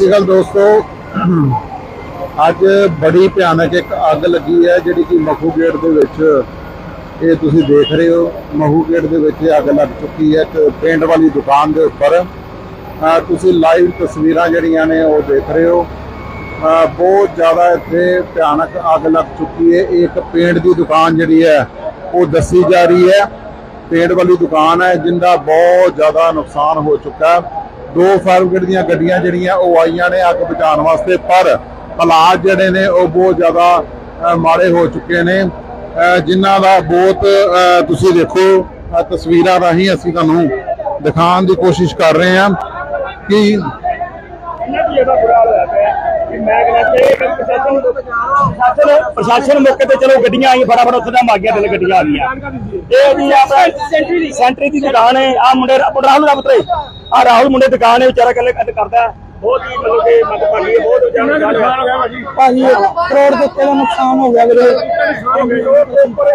ਸ਼੍ਰੀ ਅਕਾਲ ਦੋਸਤੋ। ਅੱਜ ਬੜੀ ਭਿਆਨਕ ਇੱਕ ਅੱਗ ਲੱਗੀ ਹੈ, ਜਿਹੜੀ ਕਿ ਮਖੂ ਗੇਟ ਦੇ ਵਿੱਚ ਇਹ ਤੁਸੀਂ ਦੇਖ ਰਹੇ ਹੋ। ਮਹੂ ਗੇਟ ਦੇ ਵਿੱਚ ਇਹ ਅੱਗ ਲੱਗ ਚੁੱਕੀ ਹੈ ਇੱਕ ਪੇਂਟ ਵਾਲੀ ਦੁਕਾਨ ਦੇ ਉੱਪਰ। ਤੁਸੀਂ ਲਾਈਵ ਤਸਵੀਰਾਂ ਜਿਹੜੀਆਂ ਨੇ ਉਹ ਦੇਖ ਰਹੇ ਹੋ। ਬਹੁਤ ਜ਼ਿਆਦਾ ਇੱਥੇ ਭਿਆਨਕ ਅੱਗ ਲੱਗ ਚੁੱਕੀ ਹੈ। ਇਹ ਇੱਕ ਪੇਂਟ ਦੀ ਦੁਕਾਨ ਜਿਹੜੀ ਹੈ, ਉਹ ਦੱਸੀ ਜਾ ਰਹੀ ਹੈ। ਪੇਂਟ ਵਾਲੀ ਦੁਕਾਨ ਹੈ, ਜਿੰਦਾ ਬਹੁਤ ਜ਼ਿਆਦਾ ਨੁਕਸਾਨ ਹੋ ਚੁੱਕਾ ਹੈ। ਦੋ ਫਾਇਰ ਬ੍ਰਿਗੇਡ ਦੀਆਂ ਗੱਡੀਆਂ ਜਿਹੜੀਆਂ ਉਹ ਆਈਆਂ ਨੇ ਅੱਗ ਬਚਾਉਣ ਵਾਸਤੇ, ਪਰ ਹਾਲਾਤ ਜਿਹੜੇ ਨੇ ਉਹ ਬਹੁਤ ਜ਼ਿਆਦਾ ਮਾੜੇ ਹੋ ਚੁੱਕੇ ਨੇ। ਜਿਨ੍ਹਾਂ ਦਾ ਬਹੁਤ ਤੁਸੀਂ ਦੇਖੋ ਤਸਵੀਰਾਂ ਰਾਹੀਂ ਅਸੀਂ ਤੁਹਾਨੂੰ ਦਿਖਾਉਣ ਦੀ ਕੋਸ਼ਿਸ਼ ਕਰ ਰਹੇ ਹਾਂ ਕਿ ਇੰਨਾ ਵੀ ਇਹਦਾ ਬੁਰਾ ਹਾਲ ਹੋਇਆ ਪਿਆ ਕਿ ਮੈਂ ਕਹਿੰਦਾ ਕਿ ਪ੍ਰਸ਼ਾਸਨ ਮੌਕੇ ਤੇ ਚਲੋ ਗੱਡੀਆਂ ਆਈਆਂ ਫਟਾਫਟ ਉੱਥੇ ਦਾ ਮਾਗਿਆ ਤੇ ਗੱਡੀਆਂ ਆ ਗਈਆਂ। ਇਹ ਜੀ ਆਪਣਾ ਸੈਂਟਰੀ ਦੀ ਦੁਕਾਨ ਹੈ ਆ ਮੁੰਡੇ ਆਪਣਾ ਰਾਹੁਲ ਦਾ ਪੁੱਤਰ ਆ ਰਾਹੁਲ ਮੁੰਡੇ ਦੁਕਾਨ ਹੈ ਵਿਚਾਰਾ ਕੱਲੇ ਕੱਟ ਕਰਦਾ। ਹੈ। ਬਹੁਤ ਹੀ ਮਤਲਬ ਕਿ ਮਤ ਭਾਗੀ ਹੈ ਬਹੁਤ ਜ਼ਿਆਦਾ ਨੁਕਸਾਨ ਹੋ। ਗਿਆ ਭਾਜੀ। ਭਾਜੀ ਕਰੋੜ ਦੇ ਉੱਤੇ ਦਾ ਨੁਕਸਾਨ ਹੋ ਗਿਆ ਵੀਰੇ। ਉੱਪਰ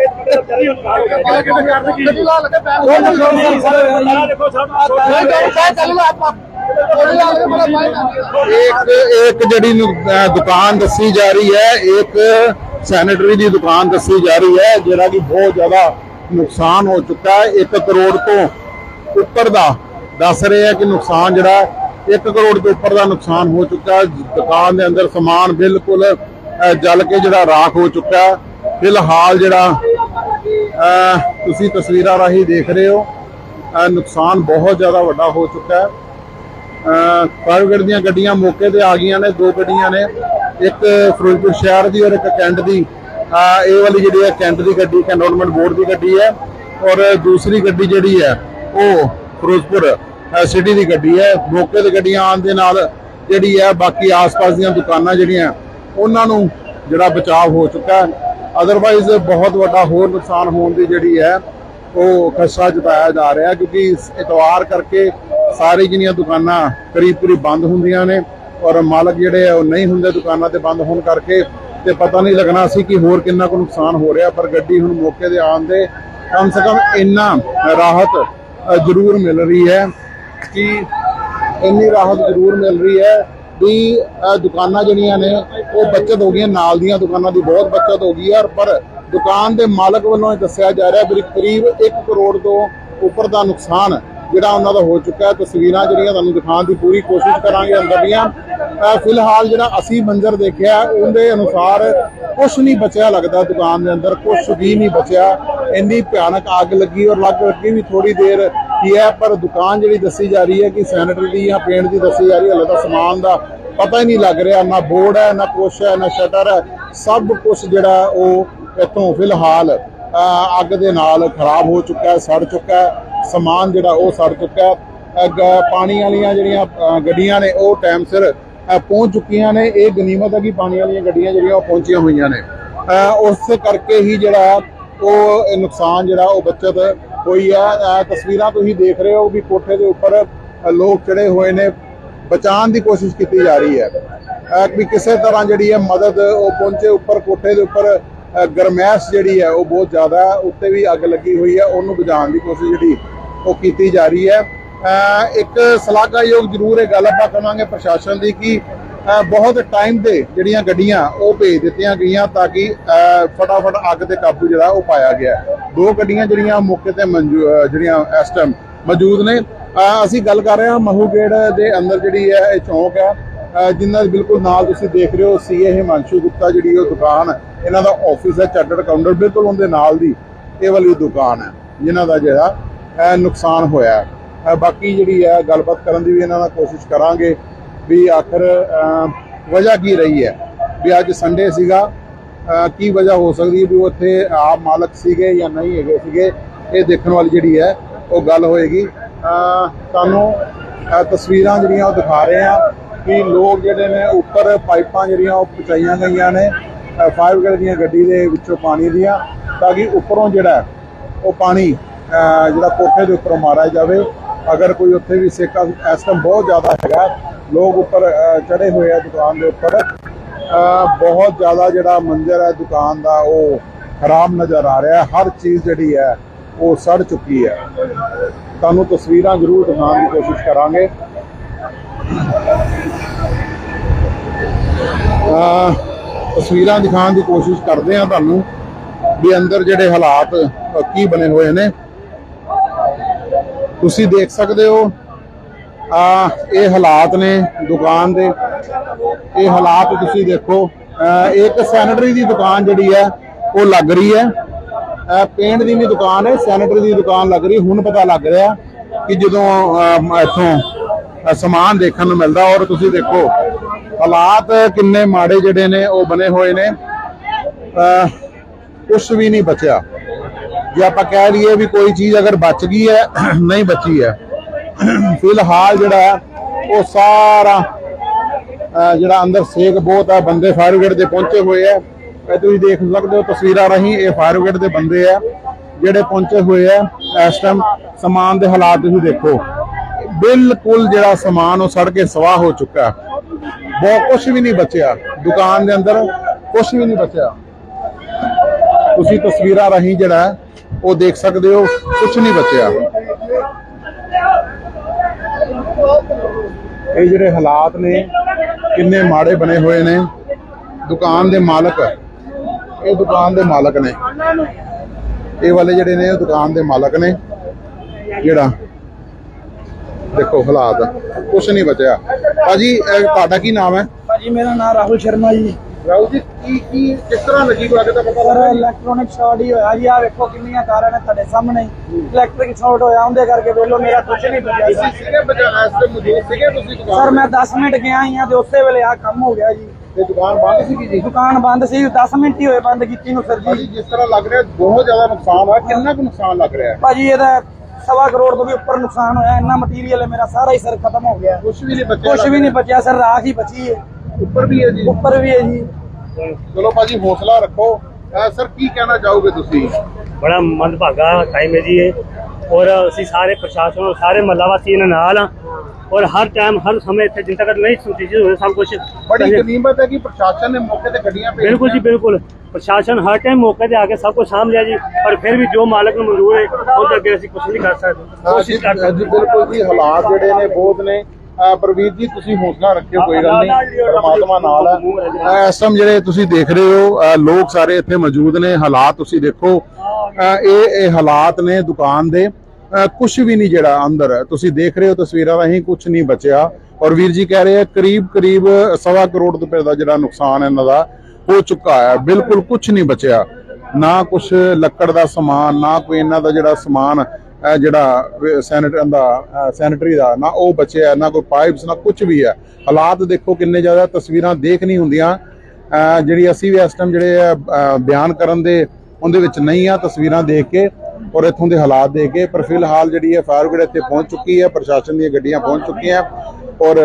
ਦੇਖੋ ਜਿਹੜੀ ਨੁ- ਅਹ ਦੁਕਾਨ ਦੱਸੀ ਜਾ ਰਹੀ ਹੈ, ਇੱਕ ਸੈਨੇਟਰੀ ਦੀ ਦੁਕਾਨ ਦੱਸੀ ਜਾ ਰਹੀ ਹੈ, ਜਿਹੜਾ ਕਿ ਬਹੁਤ ਜ਼ਿਆਦਾ ਨੁਕਸਾਨ ਹੋ ਚੁੱਕਾ ਹੈ। 1 ਕਰੋੜ ਤੋਂ ਉੱਪਰ ਦਾ ਦੱਸ ਰਹੇ ਆ ਕਿ ਨੁਕਸਾਨ ਜਿਹੜਾ 1 ਕਰੋੜ ਤੋਂ ਉੱਪਰ ਦਾ ਨੁਕਸਾਨ ਹੋ ਚੁੱਕਾ ਦੁਕਾਨ ਦੇ ਅੰਦਰ ਸਮਾਨ ਬਿਲਕੁਲ ਜਲ ਕੇ ਜਿਹੜਾ ਰਾਖ ਹੋ ਚੁੱਕਾ ਹੈ। ਫਿਲਹਾਲ ਜਿਹੜਾ ਤੁਸੀਂ ਤਸਵੀਰਾਂ ਰਾਹੀਂ ਦੇਖ ਰਹੇ ਹੋ ਨੁਕਸਾਨ ਬਹੁਤ ਜ਼ਿਆਦਾ ਵੱਡਾ ਹੋ ਚੁੱਕਾ ਹੈ। ਫਾਇਰ ਦੀਆਂ ਗੱਡੀਆਂ ਮੌਕੇ ਤੇ ਆ ਗਈਆਂ ਨੇ, ਦੋ ਗੱਡੀਆਂ ਨੇ। ਇੱਕ ਫਿਰੋਜ਼ਪੁਰ ਸ਼ਹਿਰ ਦੀ ਔਰ ਇੱਕ ਕੈਂਟ ਦੀ। ਇਹ ਵਾਲੀ ਜਿਹੜੀ ਹੈ ਕੈਂਟ ਦੀ ਗੱਡੀ, ਕੈਂਟੋਨਮੈਂਟ ਬੋਰਡ ਦੀ ਗੱਡੀ ਹੈ। ਔਰ ਦੂਸਰੀ ਗੱਡੀ ਜਿਹੜੀ ਹੈ, ਉਹ ਫਿਰੋਜ਼ਪੁਰ ਸਿਟੀ ਦੀ ਗੱਡੀ ਹੈ। ਮੌਕੇ ਤੇ ਗੱਡੀਆਂ ਆਉਣ ਦੇ ਨਾਲ ਜਿਹੜੀ ਹੈ, ਬਾਕੀ ਆਸ-ਪਾਸ ਦੀਆਂ ਦੁਕਾਨਾਂ ਜਿਹੜੀਆਂ, ਉਹਨਾਂ ਨੂੰ ਜਿਹੜਾ ਬਚਾਅ ਹੋ ਚੁੱਕਾ ਹੈ। ਅਦਰਵਾਈਜ਼ ਬਹੁਤ ਵੱਡਾ ਹੋਰ ਨੁਕਸਾਨ ਹੋਣ ਦੀ ਜਿਹੜੀ ਹੈ, ਉਹ ਖਸਾ ਜਤਾਇਆ ਜਾ ਰਿਹਾ ਕਿਉਂਕਿ ਇਸ ਇਤਵਾਰ ਕਰਕੇ ਸਾਰੀ ਜਿਹੜੀਆਂ ਦੁਕਾਨਾਂ ਕਰੀਬ ਕਰੀਬ ਬੰਦ ਹੁੰਦੀਆਂ ਨੇ ਔਰ ਮਾਲਕ ਜਿਹੜੇ ਆ, ਉਹ ਨਹੀਂ ਹੁੰਦੇ ਦੁਕਾਨਾਂ ਤੇ ਬੰਦ ਹੋਣ ਕਰਕੇ ਤੇ ਪਤਾ ਨਹੀਂ ਲੱਗਣਾ ਸੀ ਕਿ ਹੋਰ ਕਿੰਨਾ ਕੁ ਨੁਕਸਾਨ ਹੋ ਰਿਹਾ, ਪਰ ਗੱਡੀ ਹੁਣ ਮੌਕੇ ਤੇ ਆਉਣ ਦੇ ਕਮ ਸੇ ਕਮ ਇੰਨਾ ਰਾਹਤ ਜ਼ਰੂਰ ਮਿਲ ਰਹੀ ਹੈ ਕਿ ਇੰਨੀ ਰਾਹਤ ਜ਼ਰੂਰ ਮਿਲ ਰਹੀ ਹੈ ਵੀ ਦੁਕਾਨਾਂ ਜਿਹੜੀਆਂ ਨੇ, ਉਹ ਬਚਤ ਹੋ ਗਈਆਂ, ਨਾਲ ਦੀਆਂ ਦੁਕਾਨਾਂ ਦੀ ਬਹੁਤ ਬਚਤ ਹੋ ਗਈ ਹੈ ਔਰ ਪਰ ਦੁਕਾਨ ਦੇ ਮਾਲਕ ਵੱਲੋਂ ਇਹ ਦੱਸਿਆ ਜਾ ਰਿਹਾ ਵੀ ਕਰੀਬ 1 ਕਰੋੜ ਤੋਂ ਉੱਪਰ ਦਾ ਨੁਕਸਾਨ ਜਿਹੜਾ ਉਹਨਾਂ ਦਾ ਹੋ ਚੁੱਕਾ ਹੈ, ਤਸਵੀਰਾਂ ਜਿਹੜੀਆਂ ਤੁਹਾਨੂੰ ਦਿਖਾਉਣ ਦੀ ਪੂਰੀ ਕੋਸ਼ਿਸ਼ ਕਰਾਂਗੇ ਅੰਦਰ ਦੀਆਂ। ਫਿਲਹਾਲ ਜਿਹੜਾ ਅਸੀਂ ਮੰਜ਼ਰ ਦੇਖਿਆ ਉਹਦੇ ਅਨੁਸਾਰ ਕੁਝ ਨਹੀਂ ਬਚਿਆ ਲੱਗਦਾ ਦੁਕਾਨ ਦੇ ਅੰਦਰ ਕੁਝ ਵੀ ਨਹੀਂ ਬਚਿਆ। ਇੰਨੀ ਭਿਆਨਕ ਅੱਗ ਲੱਗੀ ਔਰ ਲੱਗ ਲੱਗੀ ਵੀ ਥੋੜੀ ਦੇਰ ਕੀ ਹੈ, ਪਰ ਦੁਕਾਨ ਜਿਹੜੀ ਦੱਸੀ ਜਾ ਰਹੀ ਹੈ ਕਿ ਸੈਨੇਟਰੀ ਦੀ ਜਾਂ ਪੇਂਟ ਦੀ ਦੱਸੀ ਜਾ ਰਹੀ ਹੈ, ਹਲੇ ਤਾਂ ਸਮਾਨ ਦਾ ਪਤਾ ਹੀ ਨਹੀਂ ਲੱਗ ਰਿਹਾ, ਨਾ ਬੋਰਡ ਹੈ, ਨਾ ਕੁਛ ਹੈ, ਨਾ ਸ਼ਟਰ ਹੈ। ਸਭ ਕੁਝ ਜਿਹੜਾ ਉਹ ਇੱਥੋਂ ਫਿਲਹਾਲ ਅੱਗ ਦੇ ਨਾਲ ਖਰਾਬ ਹੋ ਚੁੱਕਾ ਹੈ, ਸੜ ਚੁੱਕਾ ਹੈ। ਸਮਾਨ ਜਿਹੜਾ ਉਹ ਸੜ ਚੁੱਕਾ ਹੈ। ਪਾਣੀ ਵਾਲੀਆਂ ਜਿਹੜੀਆਂ ਗੱਡੀਆਂ ਨੇ, ਉਹ ਟਾਈਮ ਸਿਰ ਪਹੁੰਚ ਚੁੱਕੀਆਂ ਨੇ। ਇਹ ਗਨੀਮਤ ਹੈ ਕਿ ਪਾਣੀ ਵਾਲੀਆਂ ਗੱਡੀਆਂ ਜਿਹੜੀਆਂ, ਉਹ ਪਹੁੰਚੀਆਂ ਹੋਈਆਂ ਨੇ। ਉਸ ਕਰਕੇ ਹੀ ਜਿਹੜਾ ਉਹ ਨੁਕਸਾਨ ਜਿਹੜਾ, ਉਹ ਬਚਤ ਹੋਈ ਹੈ। ਤਸਵੀਰਾਂ ਤੁਸੀਂ ਦੇਖ ਰਹੇ ਹੋ ਵੀ ਕੋਠੇ ਦੇ ਉੱਪਰ ਲੋਕ ਚੜੇ ਹੋਏ ਨੇ। ਬਚਾਉਣ ਦੀ ਕੋਸ਼ਿਸ਼ ਕੀਤੀ ਜਾ ਰਹੀ ਹੈ। ਵੀ ਕਿਸੇ ਤਰ੍ਹਾਂ ਜਿਹੜੀ ਹੈ ਮਦਦ ਉਹ ਪਹੁੰਚੇ ਉੱਪਰ, ਕੋਠੇ ਦੇ ਉੱਪਰ ਗਰਮੈਸ਼ ਜਿਹੜੀ ਹੈ, ਉਹ ਬਹੁਤ ਜ਼ਿਆਦਾ ਉੱਤੇ ਵੀ ਅੱਗ ਲੱਗੀ ਹੋਈ ਹੈ। ਉਹਨੂੰ ਬੁਝਾਉਣ ਦੀ ਕੋਸ਼ਿਸ਼ ਜਿਹੜੀ ਉਹ ਕੀਤੀ ਜਾ ਰਹੀ ਹੈ। ਅਹ, ਇੱਕ ਸਲਾਹਕਾਰਯੋਗ ਜ਼ਰੂਰ ਇਹ ਗੱਲ ਆਪਾਂ ਕਵਾਂਗੇ ਪ੍ਰਸ਼ਾਸਨ ਦੀ ਕਿ ਬਹੁਤ ਟਾਈਮ ਤੇ ਜਿਹੜੀਆਂ ਗੱਡੀਆਂ ਉਹ ਭੇਜ ਦਿੱਤੀਆਂ ਗਈਆਂ ਤਾਂ ਕਿ ਫਟਾਫਟ ਅੱਗ ਤੇ ਕਾਬੂ ਜਿਹੜਾ ਉਹ ਪਾਇਆ ਗਿਆ ਦੋ ਗੱਡੀਆਂ ਜਿਹੜੀਆਂ ਮੌਕੇ ਤੇ ਜਿਹੜੀਆਂ ਇਸ ਟਾਈਮ ਮੌਜੂਦ ਨੇ। ਅਹ, ਅਸੀਂ ਗੱਲ ਕਰ ਰਹੇ ਹਾਂ ਮਹੂਗੇੜ ਦੇ ਅੰਦਰ ਜਿਹੜੀ ਹੈ ਇਹ ਚੌਂਕ ਹੈ। ਅਹ, ਦੇ ਬਿਲਕੁਲ ਨਾਲ ਤੁਸੀਂ ਦੇਖ ਰਹੇ ਹੋ ਸੀਏ ਹਿਮਾਂਸ਼ੂ ਗੁਪਤਾ ਜਿਹੜੀ ਉਹ ਦੁਕਾਨ ਇਹਨਾਂ ਦਾ ਆਫਿਸ ਹੈ ਚਾਰਟਰਡ ਅਕਾਊਂਟਰ ਬਿਲਕੁਲ ਉਹਦੇ ਨਾਲ ਦੀ ਇਹ ਵਾਲੀ ਦੁਕਾਨ ਹੈ ਜਿਨ੍ਹਾਂ ਦਾ ਜਿਹੜਾ ਨੁਕਸਾਨ ਹੋਇਆ ਬਾਕੀ ਜਿਹੜੀ ਹੈ, ਗੱਲਬਾਤ ਕਰਨ ਦੀ ਵੀ ਇਹਨਾਂ ਨਾਲ ਕੋਸ਼ਿਸ਼ ਕਰਾਂਗੇ ਵੀ ਆਖਰ ਵਜ੍ਹਾ ਕੀ ਰਹੀ ਹੈ। ਵੀ ਅੱਜ ਸੰਡੇ ਸੀਗਾ ਕੀ ਵਜ੍ਹਾ ਹੋ ਸਕਦੀ ਹੈ ਵੀ ਉਹ ਉੱਥੇ ਆਪ ਮਾਲਕ ਸੀਗੇ ਜਾਂ ਨਹੀਂ ਹੈਗੇ ਸੀਗੇ, ਇਹ ਦੇਖਣ ਵਾਲੀ ਜਿਹੜੀ ਹੈ, ਉਹ ਗੱਲ ਹੋਏਗੀ। ਤੁਹਾਨੂੰ ਤਸਵੀਰਾਂ ਜਿਹੜੀਆਂ ਉਹ ਦਿਖਾ ਰਹੇ ਆ ਕਿ ਲੋਕ ਜਿਹੜੇ ਨੇ ਉੱਪਰ ਪਾਈਪਾਂ ਜਿਹੜੀਆਂ ਉਹ ਪਹੁੰਚਾਈਆਂ ਗਈਆਂ ਨੇ ਫਾਇਰ ਬ੍ਰਿਗੇਡ ਦੀਆਂ ਗੱਡੀ ਦੇ ਵਿੱਚੋਂ ਪਾਣੀ ਦੀਆਂ, ਤਾਂ ਕਿ ਉੱਪਰੋਂ ਜਿਹੜਾ ਉਹ ਪਾਣੀ ਜਿਹੜਾ ਕੋਠੇ ਦੇ ਉੱਪਰ ਮਾਰਿਆ ਜਾਵੇ। ਅਗਰ ਕੋਈ ਉੱਥੇ ਵੀ ਸੇਕਾ ਇਸ ਟਾਈਮ ਬਹੁਤ ਜ਼ਿਆਦਾ ਹੈਗਾ। ਲੋਕ ਉੱਪਰ ਚੜੇ ਹੋਏ ਆ ਦੁਕਾਨ ਦੇ ਉੱਪਰ। ਬਹੁਤ ਜ਼ਿਆਦਾ ਜਿਹੜਾ ਮੰਜ਼ਰ ਹੈ, ਦੁਕਾਨ ਦਾ, ਉਹ ਖਰਾਬ ਨਜ਼ਰ ਆ ਰਿਹਾ। ਹਰ ਚੀਜ਼ ਜਿਹੜੀ ਹੈ, ਉਹ ਸੜ ਚੁੱਕੀ ਹੈ। ਤੁਹਾਨੂੰ ਤਸਵੀਰਾਂ ਜ਼ਰੂਰ ਦਿਖਾਉਣ ਦੀ ਕੋਸ਼ਿਸ਼ ਕਰਾਂਗੇ। ਤਸਵੀਰਾਂ ਦਿਖਾਉਣ ਦੀ ਕੋਸ਼ਿਸ਼ ਕਰਦੇ ਹਾਂ ਤੁਹਾਨੂੰ ਵੀ ਅੰਦਰ ਜਿਹੜੇ ਹਾਲਾਤ ਕੀ ਬਣੇ ਹੋਏ ਨੇ। ਤੁਸੀਂ ਦੇਖ ਸਕਦੇ ਹੋ, ਆ, ਇਹ ਹਾਲਾਤ ਨੇ ਦੁਕਾਨ ਦੇ। ਇਹ ਹਾਲਾਤ ਤੁਸੀਂ ਦੇਖੋ ਅਹ ਇੱਕ ਸੈਨੇਟਰੀ ਦੀ ਦੁਕਾਨ ਜਿਹੜੀ ਹੈ, ਉਹ ਲੱਗ ਰਹੀ ਹੈ। ਪੇਂਟ ਦੀ ਵੀ ਦੁਕਾਨ ਹੈ ਸੈਨੇਟਰੀ ਦੀ ਦੁਕਾਨ ਲੱਗ ਰਹੀ। ਹੁਣ ਪਤਾ ਲੱਗ ਰਿਹਾ ਕਿ ਜਦੋਂ ਇੱਥੋਂ ਸਮਾਨ ਦੇਖਣ ਨੂੰ ਮਿਲਦਾ ਔਰ ਤੁਸੀਂ ਦੇਖੋ, ਹਾਲਾਤ ਕਿੰਨੇ ਮਾੜੇ ਜਿਹੜੇ ਨੇ, ਉਹ ਬਣੇ ਹੋਏ ਨੇ। ਕੁਝ ਵੀ ਨਹੀਂ ਬਚਿਆ। ਜੇ ਆਪਾਂ ਕਹਿ ਲਈਏ ਵੀ ਕੋਈ ਚੀਜ਼ ਅਗਰ ਬਚ ਗਈ ਹੈ ਨਹੀਂ ਬਚੀ ਹੈ। ਫਿਲਹਾਲ ਜਿਹੜਾ ਹੈ, ਉਹ ਸਾਰਾ ਜਿਹੜਾ ਅੰਦਰ ਸੇਕ ਬਹੁਤ ਹੈ ਬੰਦੇ ਫਾਇਰ ਬ੍ਰਿਗੇਡ ਦੇ ਪਹੁੰਚੇ ਹੋਏ ਹੈ। ਇਹ ਤੁਸੀਂ ਦੇਖ ਸਕਦੇ ਹੋ ਤਸਵੀਰਾਂ ਰਾਹੀਂ ਇਹ ਫਾਇਰ ਬ੍ਰਿਗੇਡ ਦੇ ਬੰਦੇ ਆ ਜਿਹੜੇ ਪਹੁੰਚੇ ਹੋਏ ਆ ਇਸ ਟਾਈਮ ਸਮਾਨ ਦੇ ਹਾਲਾਤ ਤੁਸੀਂ ਦੇਖੋ। ਬਿਲਕੁਲ ਜਿਹੜਾ ਸਮਾਨ ਉਹ ਸੜ ਕੇ ਸਵਾਹ ਹੋ ਚੁੱਕਾ ਬਹੁਤ ਕੁਝ ਵੀ ਨਹੀਂ ਬਚਿਆ। ਦੁਕਾਨ ਦੇ ਅੰਦਰ ਕੁਝ ਵੀ ਨਹੀਂ ਬਚਿਆ। ਤੁਸੀਂ ਤਸਵੀਰਾਂ ਰਾਹੀਂ ਜਿਹੜਾ ਉਹ ਦੇਖ ਸਕਦੇ ਹੋ ਕੁਝ ਨਹੀਂ ਬਚਿਆ। ਇਹ ਜਿਹੜੇ ਹਾਲਾਤ ਨੇ, ਕਿੰਨੇ ਮਾੜੇ ਬਣੇ ਹੋਏ ਨੇ। ਦੁਕਾਨ ਦੇ ਮਾਲਕ, ਇਹ ਦੁਕਾਨ ਦੇ ਮਾਲਕ ਨੇ। ਇਹ ਵਾਲੇ ਜਿਹੜੇ ਨੇ, ਉਹ ਦੁਕਾਨ ਦੇ ਮਾਲਕ ਨੇ। ਜਿਹੜਾ, ਦੇਖੋ ਹਾਲਾਤ, ਕੁਛ ਨਹੀਂ ਬਚਿਆ। ਭਾਜੀ ਤੁਹਾਡਾ ਕੀ ਨਾਮ ਹੈ? ਭਾਜੀ, ਮੇਰਾ ਨਾਮ ਰਾਹੁਲ ਸ਼ਰਮਾ ਜੀ। ਰਾਹੁਲ ਜੀ ਕੀ ਕੀ ਕਿਸ ਤਰ੍ਹਾਂ ਲੱਗੀ ਅੱਗੇ ਤਾਂ ਪਤਾ ਸਰ ਇਲੈਕਟ੍ਰੋਨਿਕ ਸ਼ਾਰਟ ਹੀ ਹੋਇਆ ਜੀ। ਆ ਵੇਖੋ ਕਿੰਨੀਆਂ ਕਾਰਾਂ ਨੇ ਤੁਹਾਡੇ ਸਾਹਮਣੇ। ਇਲੈਕਟ੍ਰਿਕ ਸ਼ਾਰਟ ਹੋਇਆ ਉਹਦੇ ਕਰਕੇ ਵੇਲੋ ਮੇਰਾ ਕੁਝ ਨਹੀਂ ਬਚਿਆ ਸੀ ਸੀਗੇ ਬਜਾਣਾ ਇਸ ਤੇ ਮੌਜੂਦ ਸੀਗੇ ਤੁਸੀਂ ਸਰ ਦੁਕਾਨ ਮੈਂ 10 ਮਿੰਟ ਗਿਆ ਹੀ ਆ ਤੇ ਉਸੇ ਵੇਲੇ ਆ ਕੰਮ ਹੋ ਗਿਆ ਜੀ। ਤੇ ਦੁਕਾਨ ਬੰਦ ਸੀਗੀ ਜੀ? ਦੁਕਾਨ ਬੰਦ ਸੀ 10 ਮਿੰਟ ਹੀ ਹੋਏ ਬੰਦ ਕੀਤੀ ਨੂੰ ਸਰ ਭਾਜੀ ਜੀ ਜਿਸ ਤਰ੍ਹਾਂ ਲੱਗ ਰਿਹਾ ਬਹੁਤ ਜ਼ਿਆਦਾ ਨੁਕਸਾਨ ਹੋਇਆ। ਕਿੰਨਾ ਕੁ ਨੁਕਸਾਨ ਲੱਗ ਰਿਹਾ? ਹੈ ਭਾਜੀ ਇਹਦਾ ਸਵਾ ਕਰੋੜ ਤੋਂ ਵੀ ਉੱਪਰ ਨੁਕਸਾਨ ਹੋਇਆ। ਇੰਨਾ ਮਟੀਰੀਅਲ ਹੈ ਮੇਰਾ ਸਾਰਾ ਹੀ ਸਰ ਖਤਮ ਹੋ ਗਿਆ। ਕੁਛ ਵੀ ਨਹੀਂ ਬਚਿਆ ਕੁਝ ਵੀ ਨਹੀਂ ਬਚਿਆ ਸਰ ਰਾਖ ਹੀ ਬਚੀ ਹੈ। ਉੱਪਰ ਵੀ ਹੈ ਜੀ। ਉੱਪਰ ਵੀ ਹੈ ਜੀ। ਚਲੋ ਭਾਜੀ ਹੌਸਲਾ ਰੱਖੋ। ਅਹ ਸਰ ਕੀ ਕਹਿਣਾ ਚਾਹੋਗੇ ਤੁਸੀਂ? ਬੜਾ ਮੰਦਭਾਗਾ ਟਾਈਮ ਹੈ ਜੀ ਇਹ। ਔਰ ਅਸੀਂ ਸਾਰੇ ਪ੍ਰਸ਼ਾਸਨ ਔਰ ਸਾਰੇ ਮਹੱਲਾ ਵਾਸੀ ਇਹਨਾਂ ਨਾਲ ਆ ਔਰ ਹਰ ਟਾਈਮ ਹਰ ਸਮੇਂ ਇੱਥੇ ਜਿੰਨ ਤੱਕ ਨਹੀਂ ਸੁਣਤੀ ਜੀ ਹੋਵੇ ਸਭ ਕੁਝ ਬੜੀ ਗਨੀਮਤ ਹੈ ਕਿ ਪ੍ਰਸ਼ਾਸਨ ਨੇ ਮੌਕੇ ਤੇ ਗੱਡੀਆਂ ਭੇਜ ਬਿਲਕੁਲ ਜੀ ਬਿਲਕੁਲ। ਪ੍ਰਸ਼ਾਸਨ ਹਰ ਟਾਈਮ ਮੌਕੇ ਤੇ ਆ ਕੇ ਸਭ ਕੁਝ ਸਾਂਭ ਲਿਆ ਜੀ। ਪਰ ਫਿਰ ਵੀ ਜੋ ਮਾਲਕ ਨੂੰ ਮਨਜ਼ੂਰ ਹੈ ਉਹਦੇ ਅੱਗੇ ਅਸੀਂ ਕੁਝ ਨਹੀਂ ਕਰ ਸਕਦੇ। ਕੋਸ਼ਿਸ਼ ਕਰ ਜੀ ਸਕਦੇ ਬਿਲਕੁਲ ਜੀ ਹਾਲਾਤ ਜਿਹੜੇ ਨੇ ਬਹੁਤ ਨੇ। ਪ੍ਰਵੀਰ ਜੀ ਤੁਸੀਂ ਹੌਸਲਾ ਰੱਖਿਓ ਕੋਈ ਗੱਲ ਨਹੀਂ। ਪਰਮਾਤਮਾ ਨਾਲ ਹੈ। ਇਸ ਟਾਈਮ ਜਿਹੜੇ ਤੁਸੀਂ ਦੇਖ ਰਹੇ ਹੋ ਲੋਕ ਸਾਰੇ ਇੱਥੇ ਮੌਜੂਦ ਨੇ। ਹਾਲਾਤ ਤੁਸੀਂ ਦੇਖੋ। ਇਹ ਇਹ ਹਾਲਾਤ ਨੇ ਦੁਕਾਨ ਦੇ। ਕੁਝ ਵੀ ਨਹੀਂ ਜਿਹੜਾ ਅੰਦਰ। ਤੁਸੀਂ ਦੇਖ ਰਹੇ ਹੋ ਤਸਵੀਰਾਂ ਰਾਹੀਂ ਕੁਝ ਨਹੀਂ ਬਚਿਆ। ਔਰ ਵੀਰ ਜੀ ਕਹਿ ਰਹੇ ਆ ਕਰੀਬ ਕਰੀਬ ਸਵਾ ਕਰੋੜ ਰੁਪਏ ਦਾ ਜਿਹੜਾ ਨੁਕਸਾਨ ਇਹਨਾਂ ਦਾ ਹੋ ਚੁੱਕਾ ਹੈ। ਬਿਲਕੁਲ ਕੁਝ ਨਹੀਂ ਬਚਿਆ। ਨਾ ਕੁਝ ਲੱਕੜ ਦਾ ਸਮਾਨ ਨਾ ਕੋਈ ਇਹਨਾਂ ਦਾ ਜਿਹੜਾ ਸਮਾਨ ਜਿਹੜਾ ਸੈਨੇਟਰ ਦਾ ਸੈਨੇਟਰੀ ਦਾ ਨਾ ਉਹ ਬਚਿਆ ਨਾ ਕੋਈ ਪਾਈਪਸ, ਨਾ ਕੁਝ ਵੀ ਹੈ। ਹਾਲਾਤ ਦੇਖੋ ਕਿੰਨੇ ਜ਼ਿਆਦਾ ਤਸਵੀਰਾਂ ਦੇਖ ਨਹੀਂ ਹੁੰਦੀਆਂ। ਜਿਹੜੀ ਅਸੀਂ ਵੀ ਇਸ ਟਾਈਮ ਜਿਹੜੇ ਬਿਆਨ ਕਰਨ ਦੇ ਉਹਦੇ ਵਿੱਚ ਨਹੀਂ ਆ ਤਸਵੀਰਾਂ ਦੇਖ ਕੇ ਔਰ ਇੱਥੋਂ ਦੇ ਹਾਲਾਤ ਦੇਖ ਕੇ। ਪਰ ਫਿਲਹਾਲ ਜਿਹੜੀ ਹੈ ਫਾਇਰ ਬ੍ਰਿਗੇਡ ਇੱਥੇ ਪਹੁੰਚ ਚੁੱਕੀ ਹੈ, ਪ੍ਰਸ਼ਾਸਨ ਦੀਆਂ ਗੱਡੀਆਂ ਪਹੁੰਚ ਚੁੱਕੀਆਂ। ਔਰ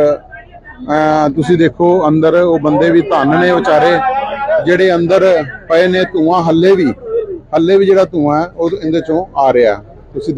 ਤੁਸੀਂ ਦੇਖੋ ਅੰਦਰ ਉਹ ਬੰਦੇ ਵੀ ਧੰਨ ਨੇ ਵਿਚਾਰੇ, ਜਿਹੜੇ ਅੰਦਰ ਪਏ ਨੇ ਧੂਆਂ ਹੱਲੇ ਵੀ ਹੱਲੇ ਵੀ ਜਿਹੜਾ ਧੂਆਂ ਉਹ ਇਹਦੇ ਚੋਂ ਆ ਰਿਹਾ। ਤੁਸੀਂ